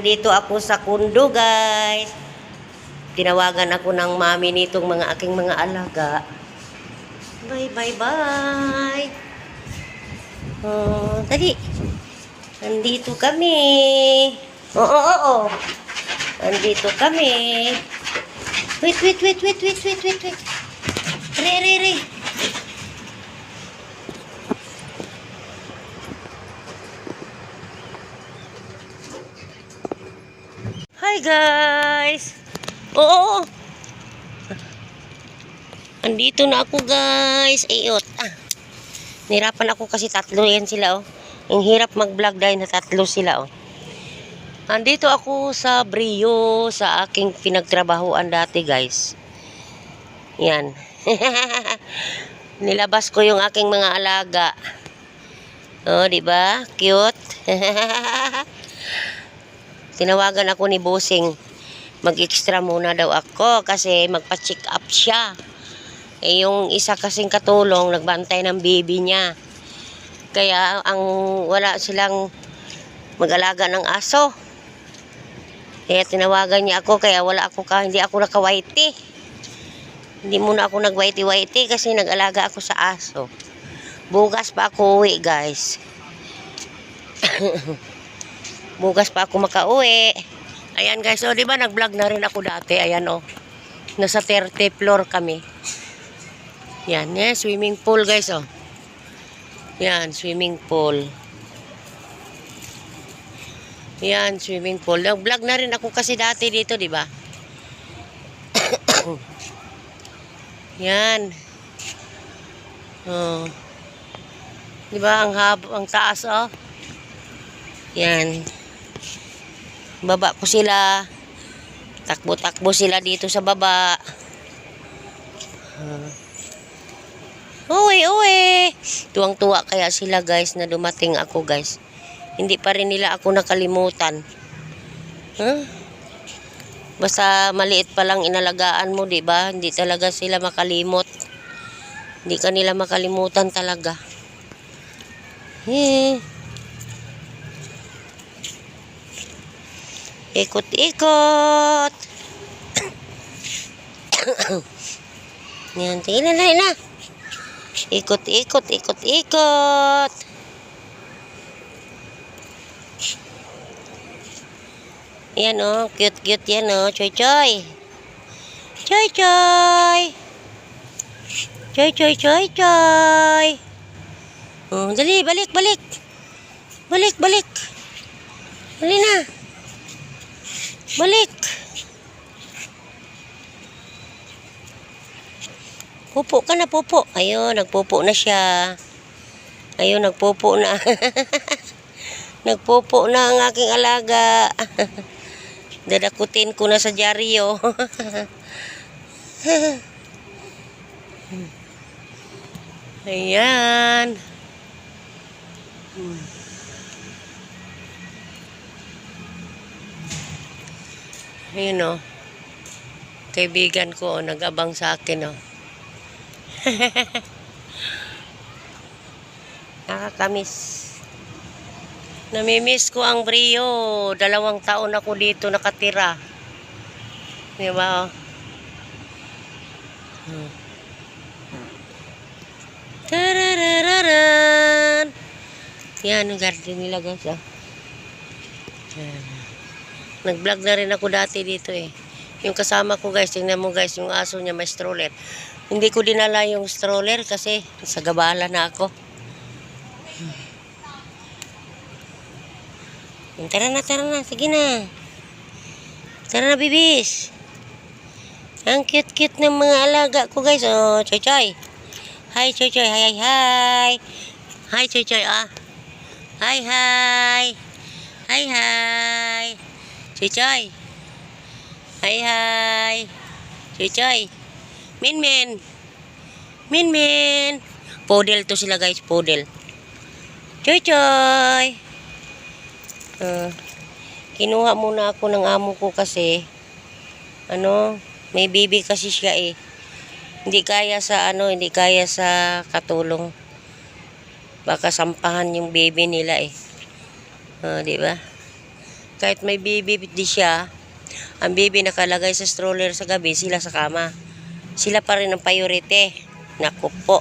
andito ako sa kundo, guys. Tinawagan ako ng mami nitong mga aking mga alaga. Bye, bye, bye. Oh, tadi. Andito kami. Oo, oo, oo. Andito kami. Wait, wait, wait, wait, wait, wait, wait, wait. Guys! Oo! Andito na ako guys. Ayot. Ah. Nirapan ako kasi tatlo yan sila oh. Ang hirap mag-vlog dahil na tatlo sila oh. Andito ako sa Brio sa aking pinagtrabahoan dati guys. Yan. Nilabas ko yung aking mga alaga. Oh, di ba? Cute. Tinawagan ako ni Busing. Mag-extra muna daw ako kasi magpa-check up siya. Eh, yung isa kasing katulong, nagbantay ng baby niya. Kaya ang wala silang mag-alaga ng aso. Kaya tinawagan niya ako kaya wala ako ka, hindi ako nakawaiti. Hindi muna ako nagwaiti-waiti kasi nag-alaga ako sa aso. Bugas pa ako uwi, guys. Bugas pa ako makauwi. Ayan guys, oh, di ba nag-vlog na rin ako dati. Ayan oh. Nasa 30 floor kami. Yan, eh, swimming pool guys oh. Yan, swimming pool. Yan, swimming pool. Nag-vlog na rin ako kasi dati dito, di ba? Yan. Oh. Di ba ang hab ang taas oh? Yan. Baba ko sila. Takbo-takbo sila dito sa baba. Uwi, uwi. Tuwang-tuwa kaya sila guys na dumating ako guys. Hindi pa rin nila ako nakalimutan. Huh? Basta maliit pa lang inalagaan mo, di ba? Hindi talaga sila makalimot. Hindi ka nila makalimutan talaga. Eh. Ikot-ikot. Yan, tingnan na, na. Ikot-ikot, ikot-ikot. Yan oh, cute-cute yan oh, choy-choy. Choy-choy. Choy-choy, choy-choy. Oh, dali, balik, balik. Balik, balik. Dali na. Balik. Pupo ka na, pupo. Ayun, nagpupo na siya. Ayun, nagpupo na. nagpupo na ang aking alaga. Dadakutin ko na sa dyaryo. Ayan. Hmm. Ayun o. Kaibigan ko o, nag-abang sa akin o. Nakakamiss. Namimiss ko ang Brio. Dalawang taon ako dito nakatira. Di ba? oh? Hmm. Tararararan. Yan ang garden nila guys. Oh. Yan. Nag-vlog na rin ako dati dito eh. Yung kasama ko guys, tingnan mo guys, yung aso niya may stroller. Hindi ko dinala yung stroller kasi sa gabala na ako. Hmm. Tara na, tara na. Sige na. Tara na, bibis. Ang cute-cute ng mga alaga ko, guys. Oh, choy choy. Hi, choy choy. Hi, hi, hi. Hi, choy choy, ah. Hi, hi. Hi, hi. Choy choy. Hi, hi. Choy choy. Min, min. Min, min. Podel to sila, guys. Podel. Choy. Uh, kinuha muna ako ng amo ko kasi ano, may baby kasi siya eh. Hindi kaya sa ano, hindi kaya sa katulong. Baka sampahan yung baby nila eh. Uh, di ba? Kahit may baby di siya, ang baby nakalagay sa stroller sa gabi, sila sa kama. Sila pa rin ang priority. Naku po.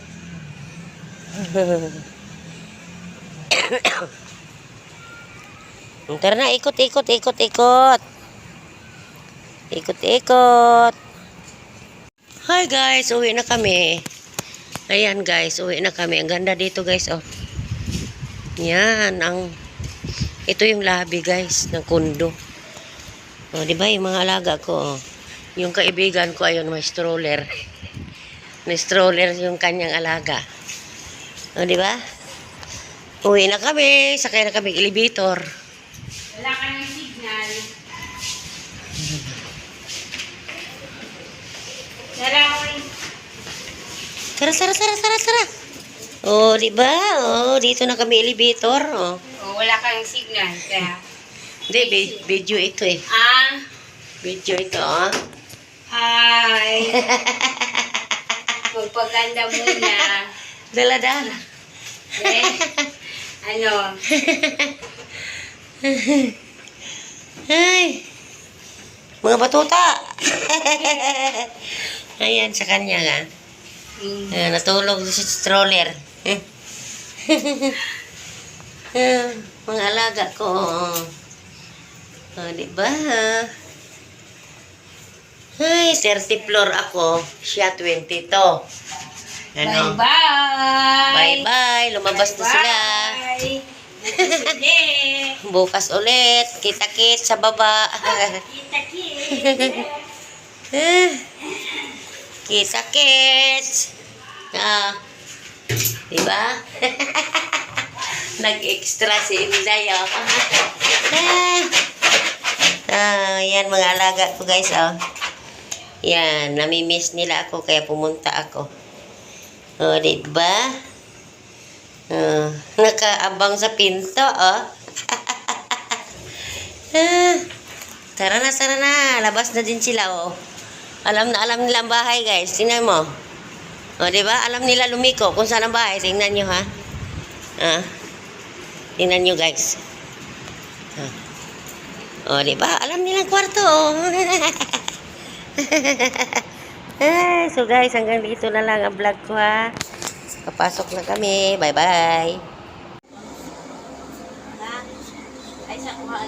Tara na, ikot, ikot, ikot, ikot. Ikot, ikot. Hi guys, uwi na kami. Ayan guys, uwi na kami. Ang ganda dito guys, oh. Yan, ang... Ito yung labi guys, ng kundo. Oh, di ba yung mga alaga ko, oh. Yung kaibigan ko, ayun, may stroller. may stroller yung kanyang alaga. O, di ba? Uwi na kami, sakay na kami elevator. Wala ka ng signal. Rin. Tara, tara, tara, tara, tara. Oh, di ba? Oh, dito na kami elevator. Oh. Wala kang signal. Kaya, Hindi, vi- video ito eh. ah, Video ito, oh. hi. Magpaganda muna. Dala-dala. Eh, ano, Ay. Mga batuta. Ayan, sa kanya nga. mm, Ah, natulog sa stroller. Ah, mga alaga ko. Oh, di ba? Ay, 30 floor ako. Siya 22. Ano? bye-bye. Bye-bye. Lumabas na sila. Bye. Bukas ulit. Kita-kit sa baba. Kita-kit. Kita-kits. Ah. Diba? Nag-extra si Inday, oh. ah. ah, yan mga alaga ko, guys, oh. Yan, namimiss nila ako, kaya pumunta ako. Oh, diba? Oh, nakaabang sa pinto, oh. ah, tara na, tara na. Labas na din sila, oh. Alam na alam nila ang bahay, guys. Tingnan mo. O, di ba? Alam nila lumiko kung saan ang bahay. Tingnan nyo, ha? Ah. Tingnan nyo, guys. Ah. O, di ba? Alam nila ang kwarto. oh. Ay, so, guys, hanggang dito na lang ang vlog ko, ha? Kapasok na kami. Bye-bye. Ay, sa kuha,